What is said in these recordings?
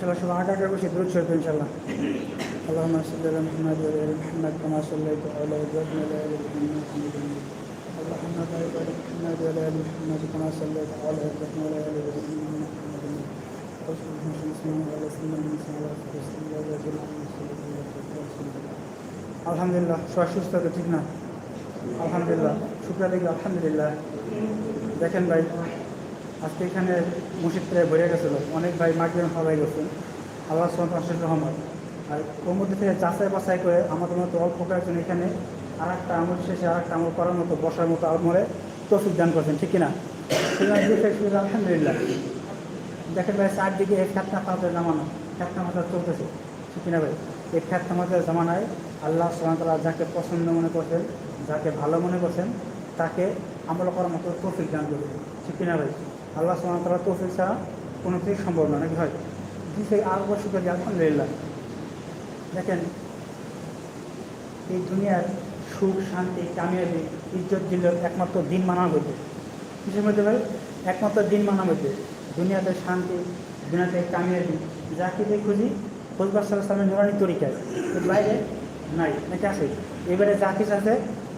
ইনশাল্লাহ সব আট আটার বসে দূর চলবে ইনশাল্লাহ اللهم صل على محمد وعلى ال محمد كما صليت على ابراهيم وعلى ال ابراهيم انك حميد مجيد اللهم بارك على محمد وعلى ال محمد كما صليت على ابراهيم وعلى ال ابراهيم انك حميد مجيد واذكر في اسمه وعلى سيدنا موسى وعلى رسول الله আলহামদুলিল্লাহ সবাই সুস্থ তো ঠিক না আলহামদুলিল্লাহ শুক্রিয়া দেখি আলহামদুলিল্লাহ দেখেন ভাই আজকে এখানে মসজিদ প্রায় ভরে গেছিল। অনেক ভাই মাগরিম হয়ে গেছেন আল্লাহ সন্তান রহমান আর মধ্যে থেকে যাচাই বাছাই করে আমাদের মতো অল্প কয়েকজন এখানে আর একটা আমল শেষে আর একটা আমল করার মতো, বসার মতো আমলে তৌফিক দান করছেন, ঠিক কিনা আলহামদুলিল্লাহ। দেখেন ভাই, চারদিকে এই ফ্যাটনা ফাতের জামানো ফ্যাটনা মাথা চলতেছে, ঠিক কিনা ভাই? এই ফ্যাটনা মাথার জামানায় আল্লাহ সালামতাল্লাহ যাকে পছন্দ মনে করছেন, যাকে ভালো মনে করছেন, তাকে আমল করার মতো তৌফিক দান করবে ঠিক কিনা ভাই? আল্লাহ সালামতাল্লাহ তৌফিক ছাড়া কোনো কিছুই সম্ভব না, নাকি হয় দিতে আর করি আলহামদুলিল্লাহ। দেখেন, এই দুনিয়ার সুখ, শান্তি, কামিয়াবি, ইজ্জত দিল একমাত্র দিন মানার মধ্যে। কিসের মধ্যে ভাই? একমাত্র দিন মানার মধ্যে। দুনিয়াতে শান্তি, দুনিয়াতে কামিয়াবি, যা কিছু খুঁজি? খোঁজবার সামনে নোরানি তরিকায়। বাইরে নাই, নাকি আছে? এবারে যা কিছু আছে,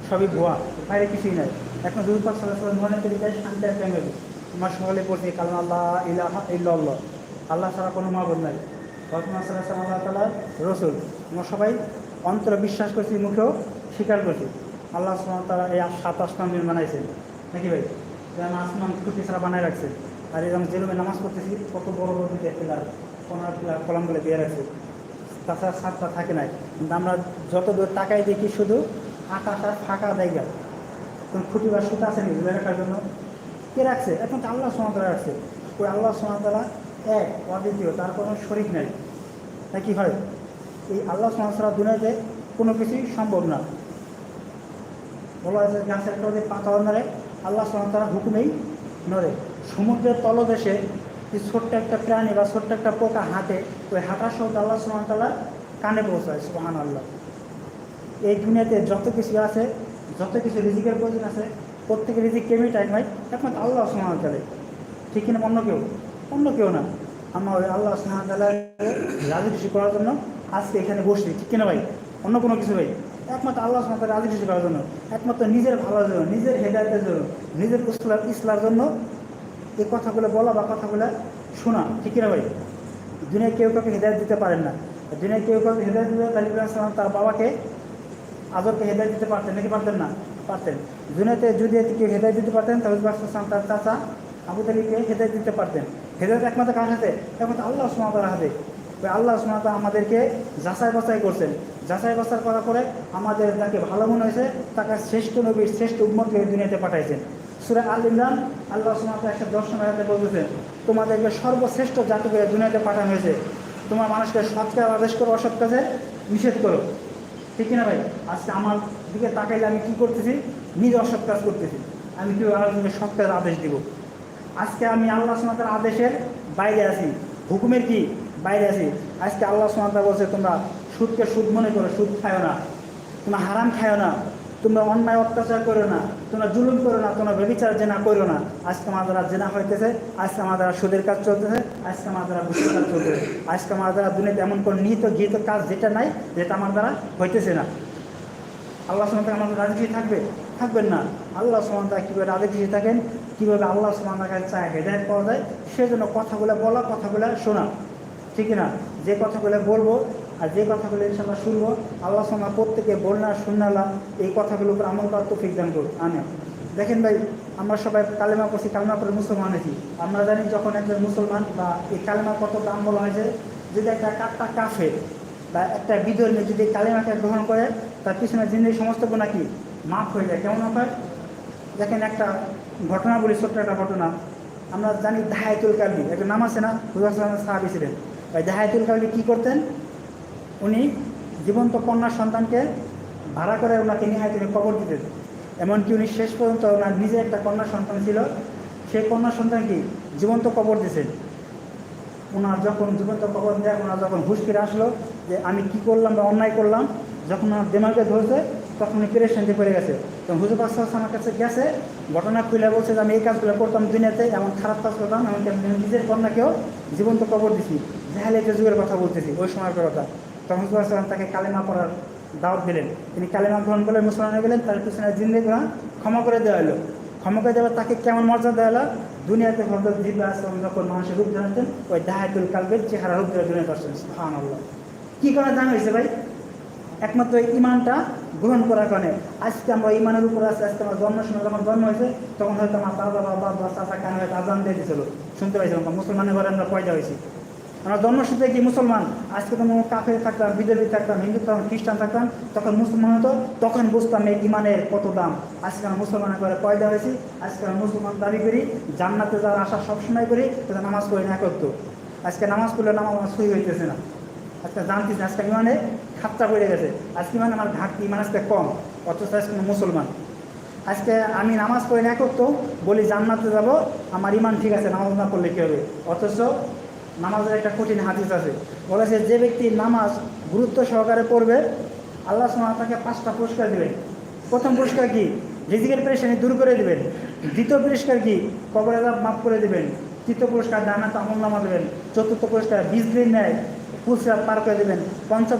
সবই ভুয়া। বাইরে কিছুই নাই। এখন সালের সাথে নোরানি তরিকায় শান্তি আর কামিয়াবি। তোমার সকালে পড়ছি, কারণ আল্লাহ ইলাহা আল্লাহ ছাড়া কোনো মাবুদ নাই। বর্তমান সাল্লাহ আল্লাহ তালা রসুল। আমরা সবাই অন্তরে বিশ্বাস করছি, মুখেও স্বীকার করছি। আল্লাহ সাল্লাহ তালা এই সাত আসমান দিন বানাইছেন। নাকি ভাই? যেমন আসমান খুঁটি ছাড়া বানায় রাখছে, আর এরকম যেরকম নামাজ করতেছি কত বড় বড় দিকে পিলার কোনার পিলার কলমগুলো দিয়ে রাখছে। তাছাড়া সাতটা থাকে নাই। কিন্তু আমরা যত দূর তাকাই দেখি, শুধু আকাশ আর ফাঁকা জায়গা। খুঁটি বা সুতা আছে নাকি? রাখার জন্য। কে রাখছে? এখন তো আল্লাহ সমাতলা রাখছে। ওই আল্লাহ সমাতলা এক অদ্বিতীয় তার কোনো শরিক নাই। তাই কি হয়? এই আল্লাহ সমাতলা দুনিয়াতে কোনো কিছুই সম্ভব না। বলা হয়েছে গাছের তলে পাতা নড়ে আল্লাহ সমাতলা হুকুমেই নড়ে সমুদ্রের তলদেশে যে ছোট্ট একটা প্রাণী বা ছোট্ট একটা পোকা হাঁটে, ওই হাঁটার শব্দ আল্লাহ সমাতলা কানে পৌঁছায় সুহান আল্লাহ এই দুনিয়াতে যত কিছু আছে, যত কিছু রিজিকের প্রয়োজন আছে প্রত্যেকের রিজিক কেমনি টাইম হয় একমাত্র আল্লাহ সমাতালে ঠিক কিনা অন্য কেউ? অন্য কেউ না। আমরা ওই আল্লাহ সমাতালের রাজি খুশি করার জন্য আজকে এখানে বসছি, ঠিক কিনা ভাই? অন্য কোনো কিছু ভাই একমাত্র আল্লাহ সমাতাল রাজি খুশি করার জন্য, একমাত্র নিজের ভালোর জন্য, নিজের হেদায়তের জন্য, নিজের ইসলার ইসলার জন্য এই কথাগুলো বলা বা কথাগুলো শোনা, ঠিক কিনা ভাই? দুনিয়ায় কেউ কাউকে হেদায়ত দিতে পারেন না। দুনিয়ায় কেউ কাউকে হেদায়ত দিতে তালিব তার বাবাকে আজরকে হেদায়ত দিতে পারতেন নাকি পারতেন না? পারতেন। দুনিয়াতে যদি কেউ হেদায়ত দিতে পারতেন, তাহলে বাসলাম তার চাচা আবু তালিকে হেদায়ত দিতে পারতেন। হেদায়ত একমাত্র কার হাতে? একমাত্র আল্লাহ সুমাতার হাতে। ওই আল্লাহ সুমাতা আমাদেরকে যাচাই বাছাই করছেন। যাচাই বাছাই করার পরে আমাদের তাকে ভালো মনে হয়েছে, তাকে শ্রেষ্ঠ নবীর শ্রেষ্ঠ উন্মতকে দুনিয়াতে পাঠাইছেন। সুরে আল ইমরান, আল্লাহ সুমাতা একটা দর্শন হাতে বলতেছেন তোমাদেরকে সর্বশ্রেষ্ঠ জাতিকে দুনিয়াতে পাঠানো হয়েছে। তোমার মানুষকে সৎ কাজ, আদেশ করো, অসৎ কাজে নিষেধ করো। ঠিক কিনা ভাই? আজকে আমার দিকে তাকাইলে আমি কী করতেছি? নিজে অসৎ কাজ করতেছি। আমি কেউ আরেকজনকে সৎ কাজ আদেশ দিব? আজকে আমি আল্লাহ সমাতার আদেশের বাইরে আছি। হুকুমের কি? বাইরে আছি। আজকে আল্লাহ সমাতা বলছে, তোমরা সুদকে সুদ মনে করো, সুদ খায়ো না। তোমরা হারাম খায়ো না। তোমরা অন্যায় অত্যাচার করো না। তোমরা জুলুম করো না। তোমরা বেবিচার জেনা করো না। আজকে আমার দ্বারা জেনা হইতেছে। আজকে আমার দ্বারা সুদের কাজ চলতেছে। আজকে আমার দ্বারা বুঝতে কাজ চলতেছে। আজকে আমার দ্বারা দুনিয়াতে এমন কোনো নিহিত গৃহীত কাজ যেটা নাই, যেটা আমার দ্বারা হইতেছে না। আল্লাহ সমান্তা আমাদের রাজি খুশি থাকবে? থাকবেন না। আল্লাহ সমান্তা কীভাবে রাজি খুশি থাকেন? কীভাবে আল্লাহ সমান্তার কাছে চায় হেদায়ত পাওয়া যায়? সেজন্য কথাগুলো বলা, কথাগুলো শোনা। ঠিক না? যে কথাগুলো বলব আর যে কথাগুলো ইনশাল্লাহ শুনব, আল্লাহ সমা প্রত্যেকে বলনা শুনালা এই কথাগুলো উপর আমল করার তো ফিকদান করুন আমি দেখেন ভাই, আমরা সবাই কালেমা পড়ছি, কালেমা করে মুসলমান হয়েছি। আমরা জানি যখন একজন মুসলমান বা এই কালেমা কত দাম বলা হয়েছে, যদি একটা কাটটা কাফে বা একটা বিধর্মী যদি কালেমাকে গ্রহণ করে তার পিছনে জিন্দগি সমস্ত গুণা কি মাফ হয়ে যায়। কেমন হয় দেখেন একটা ঘটনা বলি, ছোট্ট একটা ঘটনা। আমরা জানি দাহায়তুল কালবি একটা নাম আছে না? হুজুর সাহাবি ছিলেন। ওই দাহায়তুল কালবি কী করতেন? উনি জীবন্ত কন্যা সন্তানকে ভাড়া করে ওনাকে নিয়ে তিনি কবর দিতেন। এমনকি উনি শেষ পর্যন্ত ওনার নিজে একটা কন্যা সন্তান ছিল। সেই কন্যা সন্তানকে জীবন্ত কবর দিয়েছেন। ওনার যখন জীবন্ত কবর দেয় ওনার যখন হুশ ফিরে আসলো যে, আমি কি করলাম বা অন্যায় করলাম? যখন ওনার দেমাকে ধরছে, তখন উনি পেরেশান্তি পড়ে গেছে। তখন হুজুর পাশাস আমার কাছে গেছে, ঘটনা খুলে বলছে যে, আমি এই কাজগুলো করতাম দুনিয়াতে, এমন খারাপ কাজ করতাম, এমনকি আমি নিজের কন্যাকেও জীবন্ত কবর দিছি। জাহালিয়াতের যুগের কথা বলতেছি, ওই সময়কার কথা। তখন হুজুর আসলাম তাকে কালেমা পড়ার দাওয়াত দিলেন। তিনি কালেমা গ্রহণ করলেন মুসলমান গেলেন, তার পিছনে জিন্দিগি ক্ষমা করে দেওয়া হলো। ক্ষমা করে দেওয়ার তাকে কেমন মর্যাদা দেওয়া হলো? দুনিয়াতে হজরত জিব্রা আসলাম যখন মানুষের রূপ জানাতেন ওই দাহাতুল কালবের চেহারা রূপ ধরে সুবহান আল্লাহ কী করে জানা হয়েছে ভাই? একমাত্র এই ইমানটা গ্রহণ করার কারণে। আজকে আমরা ইমানের উপর আছি আজকে আমার জন্মের সময় যখন জন্ম হয়েছে, তখন হয়তো আমার দাদা বাবা, বা চাচা, কানে হয়তো আজান দিয়ে দিয়েছিল শুনতে পাইছিলাম মুসলমানের ঘরে আমরা পয়দা হয়েছি। আমরা জন্মসূত্রে কি মুসলমান? আজকে তো কাফে থাকতাম বিদেবী থাকতাম, হিন্দু থাকতাম, খ্রিস্টান থাকতাম, তখন মুসলমান হতো, তখন বুঝতাম এই ইমানের কত দাম। আজকে আমরা মুসলমানের ঘরে পয়দা হয়েছি, আজকে আমরা মুসলমান দাবি করি, জান্নাতে যাওয়ার আশা সবসময় করি তাদের নামাজ পড়ি না করতো। আজকে নামাজ পড়লে নামাজ সই হইতেছে না। আজকে জানতেছি না, আজকে ইমানে খাতটা পড়ে গেছে। আজকে মানে আমার ঘাটতি ইমান আজকে কম অথচ আজকে মুসলমান। আজকে আমি নামাজ পড়ে না করতো বলি জান্নাতে যাব আমার ইমান ঠিক আছে নামাজ না পড়লে কী হবে? অথচ নামাজের একটা কঠিন হাদিস আছে। বলেছে যে ব্যক্তি নামাজ গুরুত্ব সহকারে পড়বে আল্লাহ সময় তাকে পাঁচটা পুরস্কার দেবেন। প্রথম পুরস্কার কি? রিজিকের পেরেশানি দূর করে দেবেন। দ্বিতীয় পুরস্কার কি? কবর আজাব মাফ করে দেবেন। তৃতীয় পুরস্কার জান্নাত আমল নামা দেবেন। চতুর্থ পুরস্কার বিজলি ন্যায় পুরস্কার পার করে দেবেন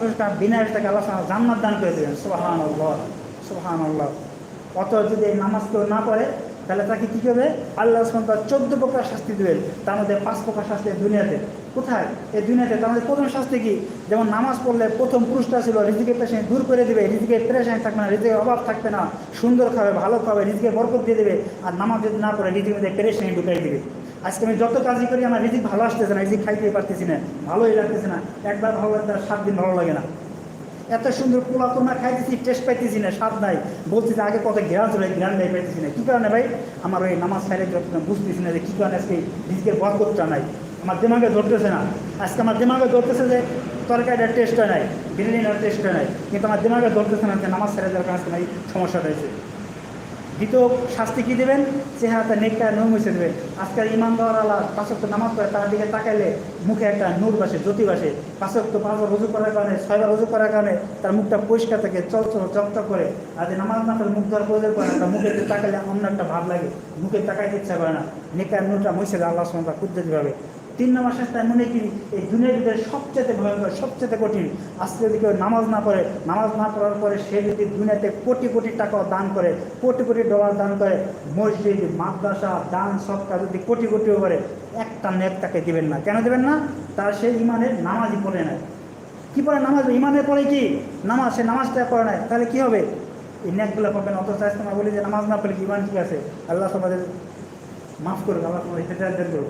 পুরস্কার বিনা তাকে আল্লাহ সময় জান্নাত দান করে দেবেন। সোহান আল্লাহ সোহান আল্লাহ অত যদি এই নামাজ কেউ না পড়ে, তাহলে তাকে কী করবে? আল্লাহ সুবহানাহু তার চোদ্দ প্রকার শাস্তি দেবেন। তার মধ্যে পাঁচ প্রকার শাস্তি দুনিয়াতে। কোথায়? এই দুনিয়াতে তার মধ্যে প্রথম শাস্তি কি? যেমন নামাজ পড়লে প্রথম পুরুষটা ছিল রিজিকের পেশানি দূর করে দেবে, রিজিকের পেরেশানি থাকবে না, রিজিকের অভাব থাকবে না, সুন্দর খাবে, ভালো খাবে, রিজিকের বরকত দিয়ে দেবে। আর নামাজ যদি না পড়ে, রিজিকের মধ্যে পেরেশানি ঢুকাই দিবে। আজকে আমি যত কাজই করি, আমার রিজিক ভালো আসতেছে না, রিজিক খাইতে পারতেছি না, ভালোই লাগতেছে না। একবার ভালো লাগতে সাত দিন ভালো লাগে না। এত সুন্দর পোলা তোমরা খাইতেছি টেস্ট পাইতেছি না, স্বাদ নাই। বলছি যে আগে কত ঘেরা ছিল ঘেরান নাই পাইতেছি না। কী কারণে ভাই? আমার ওই নামাজ সাইডে বুঝতেছি না যে কী কারণে আজকে রিজিকের বরকতটা নাই। আমার দিমাগে ধরতেছে না। আজকে আমার দিমাগে ধরতেছে যে তরকারিটার টেস্টটা নাই বিরিয়ানির টেস্টটা নাই। কিন্তু আমার দিমাগে ধরতেছে না যে নামাজ সাইডে যাওয়ার কারণে আজকে সমস্যাটা হয়েছে। দ্বিতীয় শাস্তি কী দেবেন? চেহারাতে নেকটা নূর মুছে দেবেন। আজকাল ইমান দেওয়ার আলা পাঁচক্ত নামাজ পড়ে তার দিকে তাকাইলে মুখে একটা নূর বাসে জ্যোতি বাসে পাঁচক্ত পাঁচবার রুজু করার কারণে ছয়বার রুজু করার কারণে তার মুখটা পরিষ্কার থাকে, চলচল, চকচক করে। আর যে নামাজ না করে মুখ ধর প্রয়োজন করে না, তার মুখে যে তাকাইলে অন্য একটা ভাব লাগে। মুখে তাকাইতে ইচ্ছা করে না। নেকার নূরটা মুছে দেয় আল্লাহ সমতা কুদ্দুসভাবে তিন নম্বর শাস্তি মনে করি এই দুনিয়ার ভিতরে সবচেয়ে ভয়ঙ্কর সবচেয়ে কঠিন। আজকে যদি কেউ নামাজ না পড়ে, নামাজ না পড়ার পরে সে যদি দুনিয়াতে কোটি কোটি টাকা দান করে, কোটি কোটি ডলার দান করে, মসজিদ, মাদ্রাসা, দান সবকা যদি কোটি কোটিও করে, একটা নেক তাকে দিবেন না। কেন দেবেন না? তার সে ইমানের নামাজই পড়ে নেয় কি পড়ে নামাজ? ইমানের পরে কি? নামাজ, সে নামাজটা পড়ে নেয় তাহলে কি হবে? এই নেকগুলো পাবেন অত চাইতে বলি যে নামাজ না পড়লে কি ইমান ঠিক আছে? আল্লাহ সমাজের মাফ করুন আল্লাহ সমাজের হেদায়ত করুন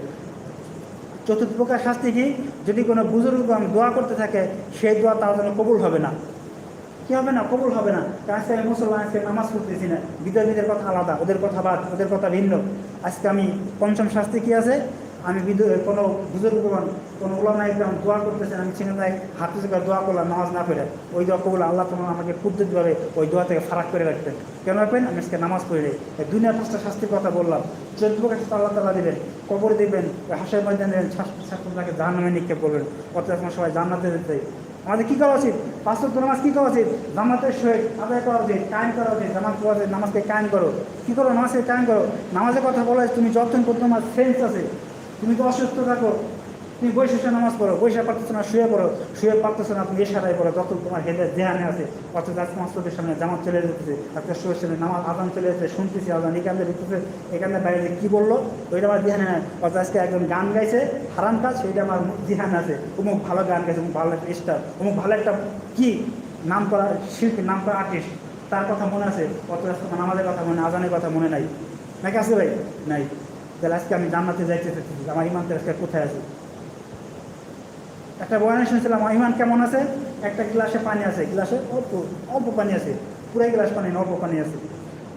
চতুর্থ প্রকার শাস্তি কি? যদি কোনো বুজুর্গগণ দোয়া করতে থাকে, সেই দোয়া তার জন্য কবুল হবে না। কি হবে না? কবুল হবে না। আজকে আমি মুসলমান, আজকে নামাজ পড়তেছি না। বিদ্যার্থীদের কথা আলাদা, ওদের কথা বাদ, ওদের কথা ভিন্ন। আজকে আমি পঞ্চম শাস্তি কি আছে? আমি কোনো বুজুর্গগণ কোনো ওলামা একদম দোয়া করতেছেন, আমি চিনে যাই হাতে থেকে দোয়া করলাম, নামাজ না পড়ে। ওই দোয়া কবুল আল্লাহ তোমার আমাকে পদ্ধতিভাবে ওই দোয়া থেকে ফারাক করে রাখবেন। কেন রাখবেন? আমি আজকে নামাজ পড়ে এই দুনিয়ার পাঁচটা শাস্তির কথা বললাম। চোদ্দ শাস্তি আল্লাহ তালা দেবেন, কবর দেবেন হাসের ময়দান দেবেন শাস্ত্র তাকে জাহান নামে নিক্ষেপ করবেন অর্থাৎ আমরা সবাই জান্নাতে যেতে আমাদের কী করা উচিত? পাঁচ ওয়াক্ত নামাজ কী করা উচিত? জামাতের সহিত আদায় করা উচিত, কায়েম করা উচিত। জামাত করা উচিত নামাজকে কায়েম করো। কী করো? নামাজকে কায়েম করো। নামাজের কথা বলা তুমি যতক্ষণ তোমার সেন্স আছে, তুমি তো অসুস্থ থাকো। তুমি বৈশে শুয়ে নামাজ পড়ো বৈশা পারতেছো না, শুয়ে পড়ো, শুয়ে পারতেছো না, তুমি এসারাই পড়ো যত তোমার হেদের দেহানে আছে, অর্থাৎ আজকে মাস্টদের সামনে জামাত চলে যেতেছে আজকে শুয়ে সামনে নামাজ, আজান চলে যাচ্ছে শুনতেছি আজান এখান থেকে দিতেছে এখানে বাইরে কী বলল? ওইটা আমার ধ্যানে নাই, অর্থাৎ আজকে একজন গান গাইছে, হারাম কাজ, সেইটা আমার ধ্যানে আছে অমুক ভালো গান গাইছে অমুক ভালো একটা স্টার অমুক ভালো একটা কি নাম করা শিল্পী নাম করা আর্টিস্ট তার কথা মনে আছে? অত আজকে আমাদের কথা মনে, আজানের কথা মনে নাই। নাকি আছে ভাই? নাই। তাহলে আজকে আমি জান্নাতে যাইতে চাইতেছি, আমার ইমান আজকে কোথায় আছে? একটা বয়ানে শুনছিলাম ইমান কেমন আছে? একটা গ্লাসে পানি আছে গ্লাসে অল্প অল্প পানি আছে পুরাই গ্লাস পানি না, অল্প পানি আছে।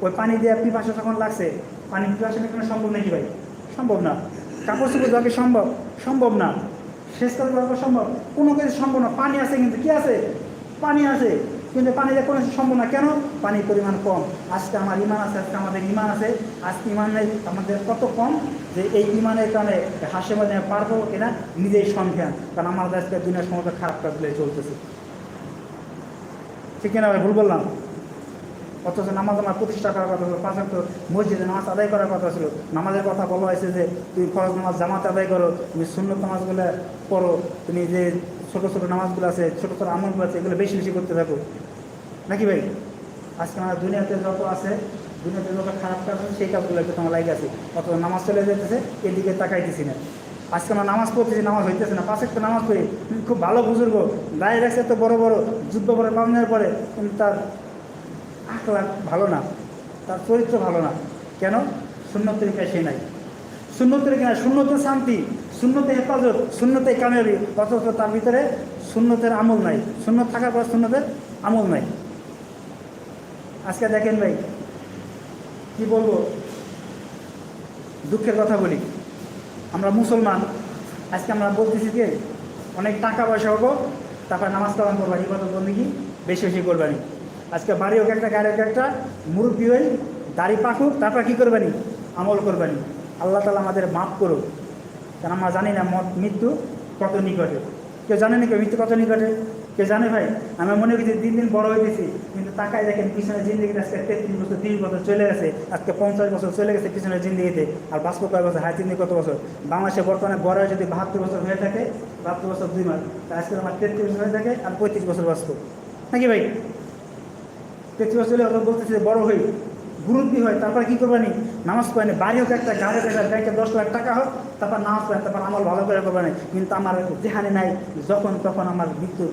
ওই পানি দিয়ে আপনি পিপাসা যখন লাগছে পানি গ্লাসে মেটানো সম্ভব নাকি ভাই? সম্ভব না। কাপড় চোপড় দেওয়া সম্ভব? সম্ভব না। শেষ করে দেওয়া সম্ভব? কোনো কিছু সম্ভব না। পানি আছে কিন্তু কি আছে? পানি আছে। কিন্তু পানি দিয়ে কোনো সম্ভব না। কেন? পানির পরিমাণ কম। আজকে আমার ইমান আছে আজকে আমাদের ইমান আছে। আজকে ইমানের আমাদের কত কম? যে এই ইমানের কারণে হাসে মাঝে পারব কিনা, নিজেই সন্ধান কারণ আমার আজকে দুনিয়ার সমস্ত খারাপ কাজগুলো চলতেছে। ঠিক কিনা ভুল বললাম? অথচ নামাজ আমার প্রতিষ্ঠা করার কথা ছিল, পাঁচ মসজিদে নামাজ আদায় করার কথা ছিল। নামাজের কথা বলা হয়েছে যে, তুমি ফরজ নামাজ জামাত আদায় করো, তুমি সুন্নত নামাজগুলো পড়ো, তুমি যে ছোটো ছোটো নামাজগুলো আছে, ছোটো ছোটো আমলগুলো আছে, এগুলো বেশি বেশি করতে থাকো। নাকি ভাই? আজকে আমার দুনিয়াতে যত আছে দুনিয়াতে যত খারাপ কাজ সেই কাজগুলো একটু তোমার লাগে আছে। অথচ নামাজ চলে যেতেছে এদিকে তাকাইতেছি না। আজকে আমরা নামাজ পড়তেছি, নামাজ হইতেছে না। পাশে একটা নামাজ পড়ি। খুব ভালো বুজুর্গ। গায়ে রাখছে এত বড় বড় যুদ্ধ করে পাওয়ার পরে, কিন্তু তার আখলাখ ভালো না। তার চরিত্র ভালো না। কেন? শূন্য তরিকায় সে নাই। শূন্য তরিকা শূন্যতে শান্তি শূন্যতে হেফাজত শূন্যতে কামিয়াবি। অথচ তার ভিতরে শূন্যতের আমল নাই। শূন্য থাকার পর শূন্যতের আমল নাই। আজকে দেখেন ভাই কি বলব? দুঃখের কথা বলি। আমরা মুসলমান। আজকে আমরা বলতেছি যে অনেক টাকা পয়সা হব, তারপর নামাজ কালাম করবানি কত বন্ধু কি? বেশি বেশি করবানি আজকে বাড়ি হোক একটা, গাড়ি হোক একটা, মুরব্বী হই, দাড়ি পাকুক, তারপর কী করবানি আমল করবানি আল্লাহ তালা আমাদের মাফ করুক। কারণ আমরা জানি না মত, মৃত্যু কত নিকটে। কেউ জানে না কেউ মৃত্যু কত নিকটে? কেউ জানে ভাই? আমি মনে করছি দিন দিন বড় হয়ে গেছি কিন্তু তাকায় দেখেন পিছনে জিন্দিগিতে আজকে তেত্রিশ বছর, তিরিশ বছর চলে গেছে, আজকে পঞ্চাশ বছর চলে গেছে পিছনের জিন্দিগিতে, আর বাস্তব কয় বছর হাই কত বছর? বাংলাদেশে বর্তমানে গড়ে যদি বাহাত্তর বছর হয়ে থাকে, বাহাত্তর বছর দুই মাস আজকে আমার তেত্রিশ বছর হয়ে থাকে আর পঁয়ত্রিশ বছর বাস্তব। নাকি ভাই? তেত্রিশ বছর হলে বলতেছে যে বড় হই গুরুত্বী হয়, তারপর কি করবানি নামাজ পড়েনি বাড়ি হোক একটা, গাড়ি হোক একটা, ব্যাংকে দশ লাখ টাকা হোক, তারপর নামাজ পড়েন তারপর আমল ভালো করে করবানি কিন্তু আমার যেখানে নাই, যখন তখন আমার মৃত্যু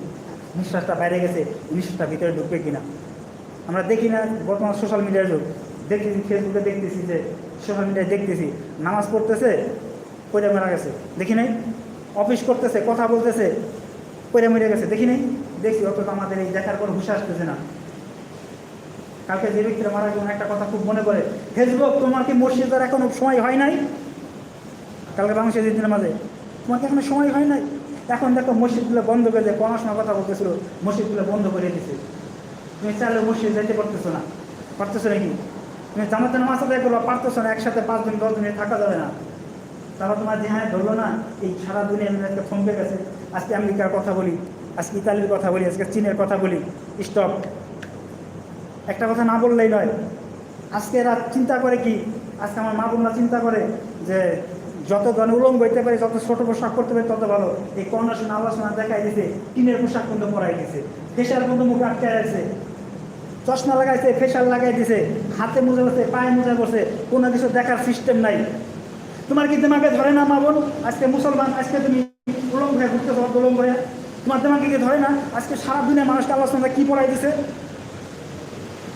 নিঃশ্বাসটা বাইরে গেছে, নিঃশ্বাসটা ভিতরে ঢুকবে কিনা? আমরা দেখি না, বর্তমান সোশ্যাল মিডিয়ার যুগ। দেখতেছি ফেসবুকে দেখতেছি যে সোশ্যাল মিডিয়ায় দেখতেছি, নামাজ পড়তেছে পড়ে মারা গেছে। দেখি নাই? অফিস করতেছে, কথা বলতেছে পড়ে মেরে গেছে। দেখি নাই? দেখছি, অথচ আমাদের এই দেখার কোনো হুশে আসতেছে না। কালকে যে ব্যক্তিরা মারা গেলেন একটা কথা খুব মনে করে ফেসবুক তোমার কি মসজিদের এখনও সময় হয় নাই? কালকে বাংলাদেশের দিনের মাঝে, তোমার কি এখনও সময় হয় নাই? এখন দেখো মসজিদগুলো বন্ধ করে দেয় পড়াশোনার কথা বলতেছিল, মসজিদগুলো বন্ধ করে দিছে। তুমি চাইলে মসজিদ যেতে পারতেছো না। পারতেছো নাকি? তুমি জামাতে নামাজ আদায় করবা, পারতেছো না, একসাথে পাঁচজন দশ দিনে থাকা যাবে না। তারা তোমার যে হ্যাঁ ধরলো না, এই সারা দুনিয়া একটা থমকে গেছে আজকে আমেরিকার কথা বলি, আজকে ইতালির কথা বলি, আজকে চীনের কথা বলি। স্টপ একটা কথা না বললেই নয়। আজকে এরা চিন্তা করে কি? আজকে আমার মা বোনরা চিন্তা করে যে যত ধরনের উলঙ্গ হইতে পারে, যত ছোট পোশাক করতে পারে, তত ভালো। এই করোনা সময় আল্লাহ দেখাই দিছে টিনের পোশাক কিন্তু পরাই দিছে। ফেসার কিন্তু মুখ আটকে রাখছে। চশমা লাগাইছে, ফেসার লাগাই দিছে। হাতে মোজা বসে পায়ে মোজা বসে কোনো কিছু দেখার সিস্টেম নাই। তোমার কি তোমাকে ধরে না, মা বোন? আজকে মুসলমান, আজকে তুমি উলঙ্গ হয়ে ঘুরতে পারো উলঙ্গ হয়ে। তোমার তোমাকে কি ধরে না? আজকে সারা দুনিয়া মানুষকে সময় কি পড়াই দিছে?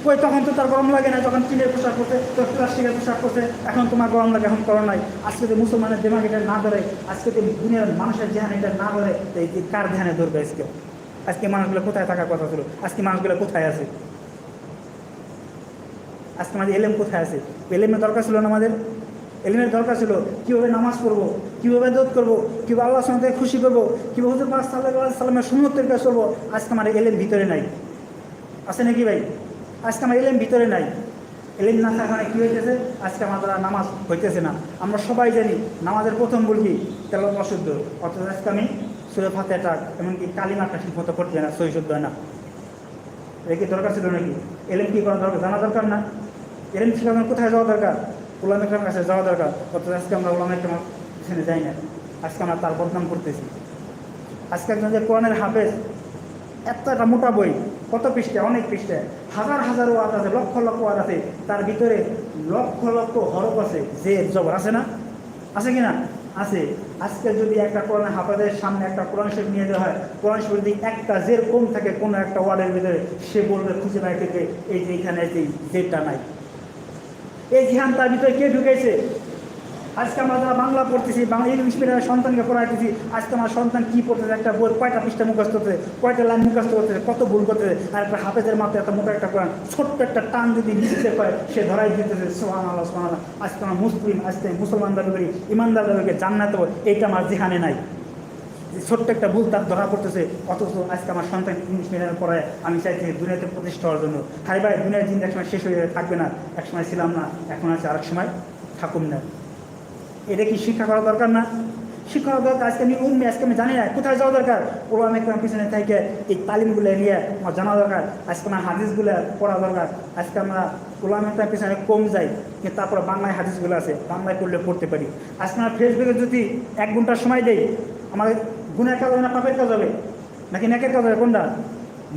কই, তখন তো তার গরম লাগে না, যখন টিনের পোশাক করছে তো প্লাস্টিকের পোশাক করছে এখন তোমার গরম লাগে, এখন করো নাই। আজকে তো মুসলমানের দেমাগ এটা না ধরে, আজকে তো দুনিয়ার মানুষের ধ্যান এটা না ধরে, তো এই কার ধ্যানে ধরবে আজকে? আজকে মানুষগুলো কোথায় থাকার কথা ছিল? আজকে মানুষগুলো কোথায় আছে? আজকে আমাদের এলেম কোথায় আছে? এলেমের দরকার ছিল না আমাদের? এলিমের দরকার ছিল, কীভাবে নামাজ পড়ব, কীভাবে দোধ করব, কীভাবে আল্লাহ সাথে খুশি করব, কীভাবে হুজুর পাক সাল্লাহ সাল্লামের সুন্নতের কাজ করব, আজকে আমার এলেম ভিতরে নাই। আছে নাকি ভাই? আজকে আমার এলেম ভিতরে নাই। এলেম না থাকার কী হইতেছে? আজকে আমার দ্বারা নামাজ হইতেছে না। আমরা সবাই জানি নামাজের প্রথম ভুল কি? তেল অশুদ্ধ অথচ আজকে আমি সুরে ফাতে টাক এমনকি কালিমাটা ঠিক মতো করতে না সই শুদ্ধ না। এটা কি দরকার ছিল নাকি? এলেম কি করা দরকার? জানা দরকার না? এলেম শিখানোর কোথায় যাওয়া দরকার? ওলাম একরামের কাছে যাওয়া দরকার। অথচ আজকে আমরা ওলাম একরামের পিছনে যাই না। আজকে আমরা তার বদনাম করতেছি। আজকে একজন যে কোরআনের হাফেজ এত একটা মোটা বই, কত পৃষ্ঠা অনেক পৃষ্ঠা হাজার হাজার ওয়াদ আছে, লক্ষ লক্ষ ওয়াদ আছে। তার ভিতরে লক্ষ লক্ষ হরফ আছে যে জবর আছে না? আছে কি না? আছে। আজকে যদি একটা কোরআন হাফাজের সামনে একটা কোরআন শরীফ নিয়ে যাওয়া হয়, কোরআন শরীফ যদি একটা জের কম থাকে কোনো একটা ওয়ার্ডের ভিতরে, সে বলবে, খুঁজে নাই থেকে এই যে এখানে যে জেরটা নাই। এই ধ্যান তার ভিতরে কে ঢুকেছে? আজকে আমরা যারা বাংলা পড়তেছি, বাংলা ইংলিশ মিডিয়ামের সন্তানকে পড়াইতেছি, আজকে আমার সন্তান কী পড়তেছে? একটা বই, কয়টা পৃষ্ঠা মুখস্থ করতেছে কয়টা লাইন মুখস্থ করতেছে কত ভুল করতেছে? আর একটা হাফেজের মাথায় একটা মোটা একটা কোরআন, ছোট্ট একটা টান যদি নিচে পায় সে ধরাই দিতেছে সোহান আল্লাহ সোহান আল্লাহ আজকে আমার মুসলিম, আজকে মুসলমান দাবি করি, ইমানদার দাবি করি, জান্নাত এইটা আমার যেখানে নাই। ছোট্ট একটা ভুল তার ধরা পড়তেছে, অথচ আজকে আমার সন্তান ইংলিশ মিডিয়ামে পড়ায়, আমি চাইছি দুনিয়াতে প্রতিষ্ঠা হওয়ার জন্য। হাই ভাই, দুনিয়ার জিনিস একসময় শেষ হয়ে থাকবে না। একসময় ছিলাম না, এখন আছে আরেক সময় থাকুন না। এটা কি শিক্ষা করা দরকার না? শিক্ষা করা দরকার, আজকে আমি উম্মি, আজকে আমি জানি না, কোথায় যাওয়া দরকার? ওলাম একরাম পিছনে থেকে এই তালিমগুলো নিয়ে আমার জানা দরকার, আজকে আমার হাদিসগুলো পড়া দরকার, আজকে আমরা একরাম পিছনে কম যাই, কিন্তু তারপরে বাংলায় হাদিসগুলো আছে, বাংলায় করলে পড়তে পারি। আজকে আমরা ফেসবুকে যদি এক ঘণ্টা সময় দেই, আমার গুণের কাজ হবে না পাপের কাজ হবে? নাকি নেকের কাজ হবে, কোনটা?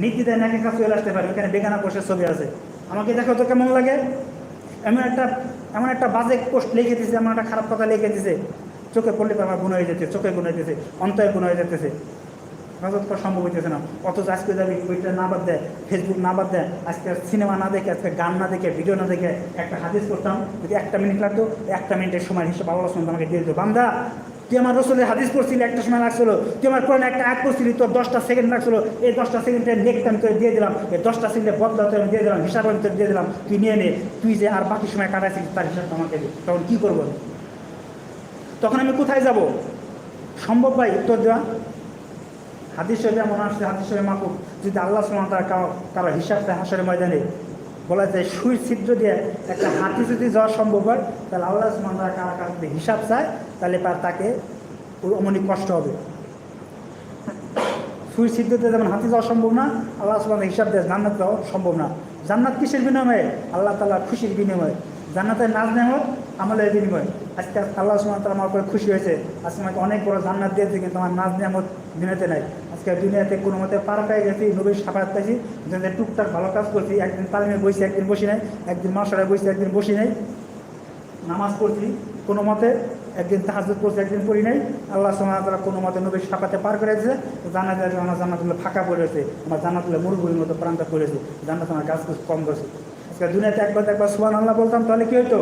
নীতি দেয় নাকের কাজ চলে আসতে পারে, ওখানে বেগানা পোষের ছবি আছে। আমাকে দেখো তো কেমন লাগে? এমন একটা এমন একটা বাজে পোস্ট লিখে দিছে, এমন একটা খারাপ কথা লিখে দিছে। চোখে পড়লে তো আমার গুণ হয়ে যেতে চোখে গুণ হয়ে যেতেছে, অন্তরে গুণ হয়ে যেতেছে। নজর করা সম্ভব হইতেছে না। অথচ আজকে যাবি ওইটা না বাদ দেয় ফেসবুক না বাদ দেয়, আজকে সিনেমা না দেখে, আজকে গান না দেখে, ভিডিও না দেখে একটা হাদিস করতাম যদি একটা মিনিট লাগতো, একটা মিনিটের সময় হিসেবে আল্লাহ আমাকে দিয়ে দিত, বান্দা তুই আমার রসুলের হাদিস পড়ছিলি, একটা সময় লাগছিল, তুই আমার কোরআন একটা অ্যাড করছিলি তোর দশটা সেকেন্ড লাগছিল, এই দশটা সেকেন্ডের নেক্সট আমি তোকে দিয়ে দিলাম, এই দশটা সেকেন্ডের বদলা তোকে আমি দিয়ে দিলাম, হিসাব আমি তোকে দিয়ে দিলাম, তুই নিয়ে নে, তুই যে আর বাকি সময় কাটাইছিস তার হিসাবটা আমাকে তখন কী করব? তখন আমি কোথায় যাব? সম্ভব ভাই, উত্তর দেওয়া? হাদিস শরীফে মনে আসছে, হাদিস শরীফে মাকুব, যদি আল্লাহ সালাম তার কারও কারও হিসাব চায় হাসরের ময়দানে বলা যায় সুই ছিদ্র দিয়ে একটা হাতি যদি যাওয়া সম্ভব হয়, তাহলে আল্লাহ সালাম তার কারও কারও হিসাব চায়, তাহলে তাকে অমনি কষ্ট হবে। সুই ছিদ্রতে যেমন হাতি যাওয়া সম্ভব না, আল্লাহ সালাম হিসাব দেয় জান্নাত যাওয়া সম্ভব না। জান্নাত কিসের বিনিময়ে? আল্লাহ তালা খুশির বিনিময়ে। জান্নাতের নাজ নেমত আমলের বিনিময়। আজকে আল্লাহ সুমান তালা আমার উপরে খুশি হয়েছে। আজকে আমাকে অনেক বড় জান্নাত দিয়েছে, কিন্তু আমার নাজ নেমত দুনিয়াতে নাই। আজকে দুনিয়াতে কোনো মতে পার পেয়ে গেছি, নবীর সাফাত পাইছি দুনিয়াতে টুকটাক ভালো কাজ করছি। একদিন তালিমে বসি একদিন বসি নাই। একদিন মাসরায় বসি একদিন বসি নাই। নামাজ পড়ছি, কোনো মতে একদিন তাহাজুদ পড়ছি, একদিন পড়ি নাই। আল্লাহ সুমাতারা কোনো মতে নবীর সাফাতে পার করে দিয়েছে জানা যায় আমার জান্নাতুল্লাহ ফাঁকা পড়েছে আমার জান্নাতুল্লাহ মরুভূমির মতো প্রান্তা পড়েছে জান্নাত আমার গাছ খুব কম করেছে আজকে দুনিয়াতে একবার একবার সুবান আল্লাহ বলতাম, তাহলে কী হইতো?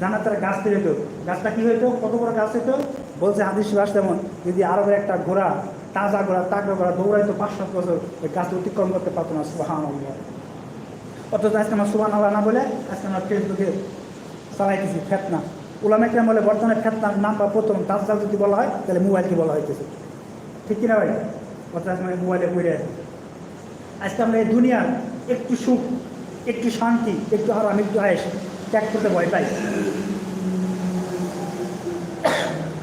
জান্নাতের গাছ তৈরি হতো গাছটা কী হইতো? কত বড় গাছ হইতো? বলছে হাদিস বাস তেমন, যদি আরবের একটা ঘোড়া তাজা ঘোড়া তাগড়া ঘোড়া দৌড়াইতো পাঁচ সাত বছর, ওই গাছ অতিক্রম করতে পারতো না আল্লাহ অথচ আজকে আমার সুবান আল্লাহ না বলে, আজকে আমার ফেসবুকে চালাইতেছি, ফেতনা। উলামেকরাম বলে, বর্তমানে ফেতনার নাম বা প্রথম দাসদাল যদি বলা হয়, তাহলে মোবাইলকে বলা হইতেছে। ঠিক কিনা ভাই? আজকে আমি মোবাইলে পড়ে আছি। আজকে আমরা এই দুনিয়ার একটু সুখ, একটু শান্তি, একটু আরাম, একটু আয়েস ত্যাগ করতে ভয় পাই।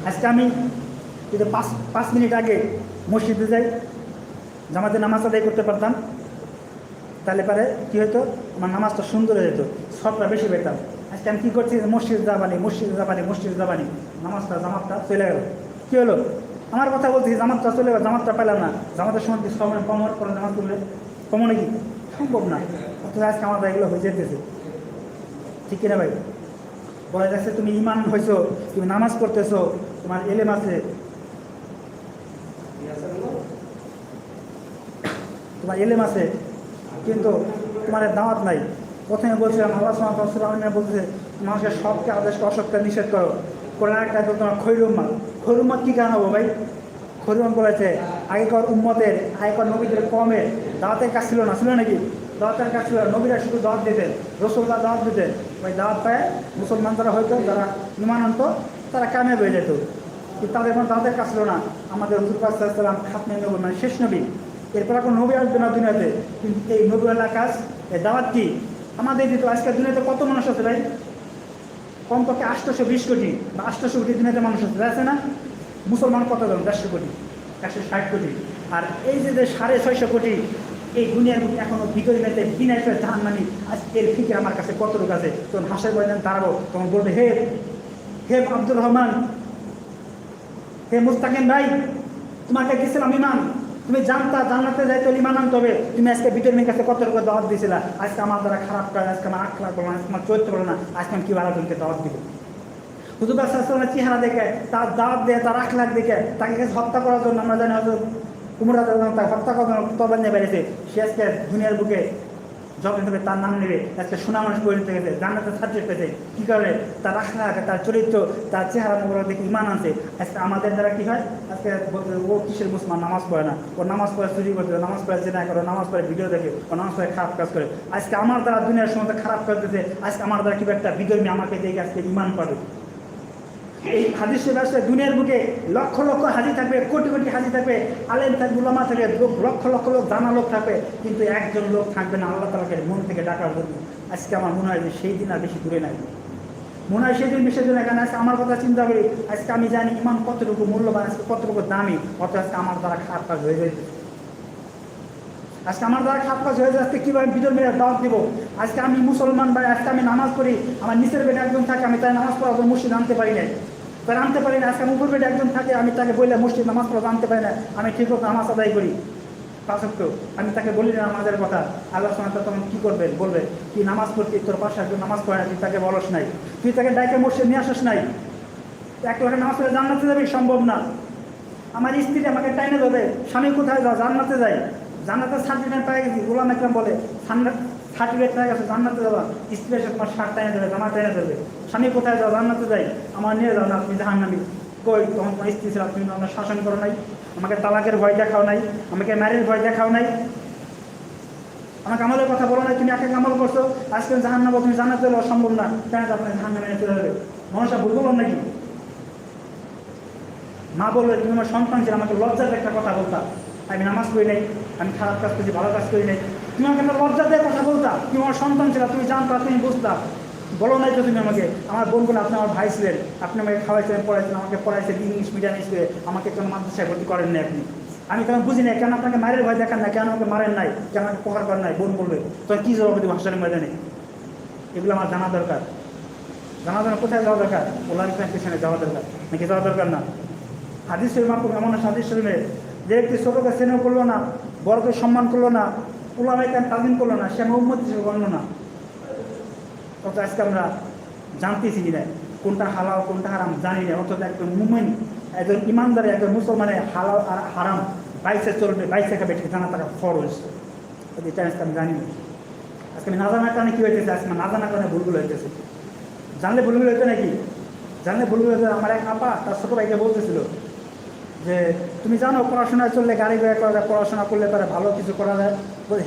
আজকে আমি যদি পাঁচ পাঁচ মিনিট আগে মসজিদে যাই, জামাতে নামাজ আদায় করতে পারতাম, তাহলে পারে কী হতো আমার নামাজটা সুন্দর হয়ে যেত সবটা বেশি পেতাম। আজকে আমি কী করছি? মসজিদ যাবানি মসজিদ যাবানি মসজিদ যাবানি। নামাজটা, জামাতটা চলে গেল। কী হলো? আমার কথা বলছি জামাতটা চলে গেল, জামাতটা পেলাম না। জামাতের সময় কি সময় কমর করে নামাজ করলে কমো নাকি? সম্ভব না। অথচ আজকে আমাদের এগুলো হয়ে যেতেছে। ঠিক কিনা ভাই? বলা যাচ্ছে তুমি ইমান হয়েছো তুমি নামাজ পড়তেছো, তোমার এলেম আছে। তোমার এলেম আছে, কিন্তু তোমার দাওয়াত নাই। প্রথমে বলছিলাম, আল্লাহ সালাম বলছে মানুষের সবকে আদেশকে অসৎকে নিষেধ করো। কোরআন একটা তোমার খৈরুম্মা খৈরুম্মা কী কেন হব ভাই? খৈরুম্মা বলেছে, আগেকার উম্মতের, আগেকার নবীদের কমে দাওয়াতের কাজ ছিল না, ছিল নাকি? দাওয়াতের কাজ ছিল। নবীরা শুধু দাওয়াত দিতেন রসুল্লাহ দাওয়াত দিতেন। ওই দাওয়াত পায়, মুসলমান যারা হয়তো যারা ইমান আনত, তারা কামে হয়ে যেত। কিন্তু তাদের কোনো দাওয়াতের কাজ ছিল না। আমাদের হুজুর কাসাল্লাম খাতমে নবী মানে শেষ নবী। এরপর এখন নবী আসবে না দুনিয়াতে। কিন্তু এই নবীওয়ালা কাজ এই দাওয়াত কি? আমাদের দিত আজকের দুনিয়াতে কত মানুষ আছে ভাই? কমপক্ষে আটশোশো বিশ কোটি বা আটশোশো কোটি দুনিয়াতে মানুষ আছে। আছে না? মুসলমান কত জন দেড়শো কোটি, একশো ষাট কোটি। আর এই যে সাড়ে ছয়শো কোটি, এই দুনিয়ার মধ্যে এখনও ভিতরে মেতে বিনা জাহান মানি আজ এর ফিকে আমার কাছে কত লোক আছে? তখন হাসায় বলে দাঁড়াবো। তখন বলবে, হে হে আব্দুর রহমান, হে মুস্তাকিম ভাই, তোমাকে দিয়েছিলাম ইমান। তুমি জানতা, জানাতে যাইতে তো ইমান আনতে হবে। তুমি আজকে বিটরমির কাছে কত রকম দাওয়াত দিয়েছিলা আজকে আমার দ্বারা খারাপ কাজ, আজকে আমার আখলা করল আজকে আমার চরিত্র করল না, আজকে আমি কি বাড়া তোমাকে দাওয়াত দিব? হুজুর আসলামের চেহারা দেখে, তার দাওয়াত দেয়, তার আখলাখ দেখে, তাকে হত্যা করার জন্য আমরা জানি হয়তো কুমড়া তাকে হত্যা করার জন্য তবে নিয়ে বেড়েছে সে আজকে দুনিয়ার বুকে যখন হবে তার নাম নেবে আজকে সোনা মানুষ পরিণত গেছে, জান্নাতের সাবজেক্ট পেয়েছে কী কারণে? তার আখলাখ তার চরিত্র, তার চেহারা মুখ দেখে ইমান আনছে। আজকে আমাদের দ্বারা কী হয়? আজকে ও কিসের মুসলমান? নামাজ পড়ে না। ও নামাজ পড়ে চুরি করতে নামাজ পড়ে জেনা করে, নামাজ পড়ে ভিডিও দেখে, ও নামাজ পড়ে খারাপ কাজ করে। আজকে আমার দ্বারা দুনিয়ার সময় খারাপ কাজ দিতে আজকে আমার দ্বারা কি একটা বিধর্মী আমাকে দেখে আজকে ইমান পাবে। এই হাদিসের ব্যবসায় দুনিয়ার বুকে লক্ষ লক্ষ হাজি থাকবে, কোটি কোটি হাজি থাকবে, আলেম থাকবে, উলামা থাকবে লক্ষ লক্ষ লোক, জানা লোক থাকবে, কিন্তু একজন লোক থাকবে না, আল্লাহ তালাকে মন থেকে ডাকার জন্য। আজকে আমার মনে হয় যে সেই দিন আর বেশি দূরে নাই। মনে হয় সেদিন বিসর্জন এখানে আজকে আমার কথা চিন্তা করি, আজকে আমি জানি ইমান কতটুকু মূল্যবান, আজকে কতটুকু দামি অত আজকে আমার দ্বারা খারাপ কাজ হয়ে যায় আজকে আমার দ্বারা খারাপ কাজ হয়ে যাচ্ছে কীভাবে বিদর মেয়ের দাওয়াত দিব আজকে আমি মুসলমান ভাই, আজকে আমি নামাজ পড়ি, আমার নিচের বেডে একজন থাকে, আমি তাই নামাজ পড়াবো মসজিদ আনতে পারি নাই। তাই আনতে পারি না, আজকে আমার উপর একজন থাকে, আমি তাকে বললে মসজিদ নামাজ পড়া, আনতে পারি না। আমি ঠিক মতো নামাজ আদায় করি। পাঁচক্য আমি তাকে বলি না আমাদের কথা। আল্লাহ সোনা তখন কী করবে বলবে, তুই নামাজ পড়তি, তোর পাশে একজন নামাজ পড়ে না, তুই তাকে বলস নাই। তুই তাকে ডাইকে মসজিদ নিয়ে আসিস নাই। এক লাখে নামাজ পড়ে জান্নাতে যাবি, সম্ভব না। আমার স্ত্রী আমাকে টাইনে দেবে স্বামী কোথায় যাও জান্নাতে যাই জান্নাতের সার্টিফিকেট পেয়ে গেছি, গোলাম একরাম বলে সার্টিফিকেট পেয়ে গেছে, জান্নাতে যাবা। স্ত্রী এসে তোমার শার্ট টাইনে দেবে জামা টাইনে দেবে স্বামী কোথায় যাও জান্নাতে যাই? আমার নিয়ে যাও না তুমি জাহান নামি কই, তখন তোমার স্ত্রী ছিল তুমি আমার শাসন করো নাই, আমাকে তালাকের ভয় দেখাও নাই, আমাকে ম্যারেজ ভয় দেখাও নাই। আমাকে আমলের কথা বলো না তুমি একে আমল করছ, আজকে জাহান নামো তুমি জানাতে দেওয়া সম্ভব না। কেন আপনার জাহান নামে চলে যাবে? মানুষটা ভুল বললাম নাকি? মা বলবে তুমি আমার সন্তান ছিল, আমাকে লজ্জার একটা কথা বলতা। আমি নামাজ পড়ি নাই, আমি খারাপ কাজ করছি, ভালো কাজ করি নাই। তুমি আমাকে লজ্জা দিয়ে কথা বলতা। তুমি আমার সন্তান ছিল, তুমি জানতা, তুমি বুঝতা। বলো নাই তো তুমি আমাকে। আমার বোনগুলো আপনি আমার ভাই ছিলেন, আপনি আমাকে খাওয়াইছিলেন, পড়াইছিলেন, আমাকে পড়াইছেন ইংলিশ মিডিয়াম স্কুলে আমাকে কেন মাদ্রাসায় ভর্তি করেন নাই আপনি। আমি কেন বুঝি না কেন আপনাকে মারের ভয় দেখান না কেন আমাকে মারেন নাই? কেন আমাকে প্রকার করেন নাই? বোন বলবে তো কী জবাব দেবো হাসনের ময়দানে? এগুলো আমার জানা দরকার। জানা দরকার, কোথায় যাওয়া দরকার? ওলার পিছনে যাওয়া দরকার। নাকি যাওয়া দরকার না? হাদিস শরীফ মাহফুজ এমন হাদিস শরীফে, যে ব্যক্তি ছোটকে স্নেহ করল না, বড়কে সম্মান করল না ওলামাই কেন তাজিম করল না, সে আমার হিসেবে গণ্য না। অত আজকে আমরা জানতেছি না কোনটা হালাল, কোনটা হারাম জানি না। অর্থাৎ একজন মুমিন, একজন ইমানদারে, একজন মুসলমানের হালাল আর হারাম বাইসে চলবে, বাইসে খাবে ঠিক জানা তারা ফরজ। এটা আজকে আমি জানি না। আজকে আমি না জানার কারণে কী হইতেছে? আজকে না জানার কারণে ভুলগুলো হইতেছে। জানলে ভুলগুলো হইতো নাকি? জানলে ভুলগুলো হইতো। আমার এক আপা, তার ছোটো ভাইকে বলতেছিল যে তুমি জানো পড়াশোনা চললে গাড়ি বেড়ে করা যায়, পড়াশোনা করলে তারা ভালো কিছু করা যায়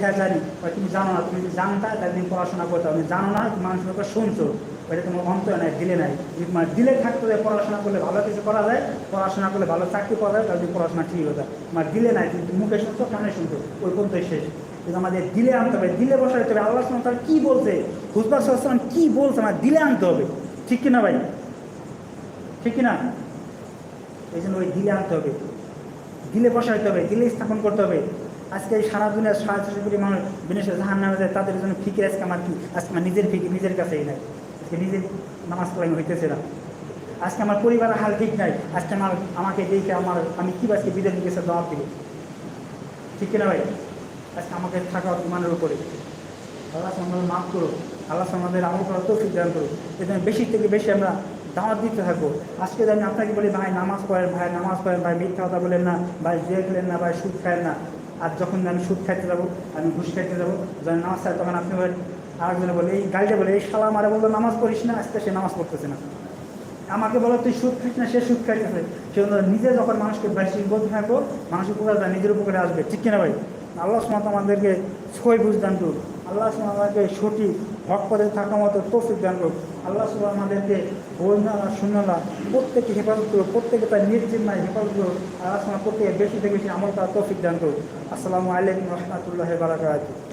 হ্যাঁ জানি। তুমি জানো না, তুমি জানতা একদিন পড়াশোনা করতে। তুমি জানো না, তুমি মানুষের কথা শুনছো। ওইটা তোমার অন্তর নাই, দিলে নাই। তোমার দিলে থাকতো যে পড়াশোনা করলে ভালো কিছু করা যায়, পড়াশোনা করলে ভালো চাকরি পাওয়া যায়, তাহলে পড়াশোনা ঠিক হতো তোমার দিলে নাই কিন্তু মুখে শুনতো কানে শুনতো ওই পর্যন্ত শেষ। কিন্তু আমাদের দিলে আনতে হবে, দিলে বসাইতে হবে, আল্লাহ সালাম তার কী বলছে? হুজবার সাল্লাম কী বলছে? আমার দিলে আনতে হবে। ঠিক কিনা ভাই? ঠিক কিনা? এই জন্য ওই দিলে আনতে হবে। দিলে বসাইতে হবে দিলে স্থাপন করতে হবে। আজকে এই সারা দুনিয়া সাড়ে ছশো কোটি মানুষ বিনেশের জাহান নামে যায়, তাদের জন্য ফিকির আজকে আমার কি? আজকে আমার নিজের ফিকির, নিজের কাছেই নাই। আজকে নিজের নামাজ পড়াই হইতেছে না। আজকে আমার পরিবারের হাল ঠিক নাই। আজকে আমার, আমাকে দেখে আমার, আমি কি আজকে বিদেশি গেছে জবাব দিব। ঠিক কিনা ভাই? আজকে আমাকে থাকা ইমানের উপরে। আল্লাহ আমাদের মাফ করো আল্লাহ আমাদের আমল করার তৌফিক দান করো এজন্য বেশি থেকে বেশি আমরা দাওয়াত দিতে থাকো। আজকে আমি আপনাকে বলি, ভাই, নামাজ পড়েন, ভাই, নামাজ পড়েন, ভাই, মিথ্যা কথা বলেন না, ভাই জুয়ে খেলেন না, ভাই, সুদ খায় না। আর যখন আমি সুদ খাইতে যাব, আমি ঘুষ খাইতে যাব, যখন নামাজ খাই তখন আপনি বলেন, আরেকজনে বলে, এই গাড়িটা বলে, এই শালা মারে বলল, নামাজ পড়িস না, আজকে সে নামাজ পড়তেছে না। আমাকে বলো, তুই সুদ খাইস না, সে সুদ খাইতেছে। সে নিজে যখন মানুষকে বেশি বলতে থাকব মানুষের উপকার নিজের উপকারে আসবে। ঠিক কিনা ভাই? আল্লাহ সমাত আমাদেরকে ছয় বুঝদান করুক। আল্লাহ সমাত আমাদেরকে সঠিক হক পদে থাকা মতো তৌফিক দান করুক। আল্লাহ সুবাহ আমাদেরকে বন্যা শূন্যলা প্রত্যেকে হেফাজত করুক, প্রত্যেকে তার নির্জিমায় হেফাজত করুক আল্লাহ সমাত প্রত্যেকে বেশি থেকে বেশি আমল তার তৌফিক দান করুক। আসসালামু আলাইকুম রহমতুল্লাহ বারাকাতুহ।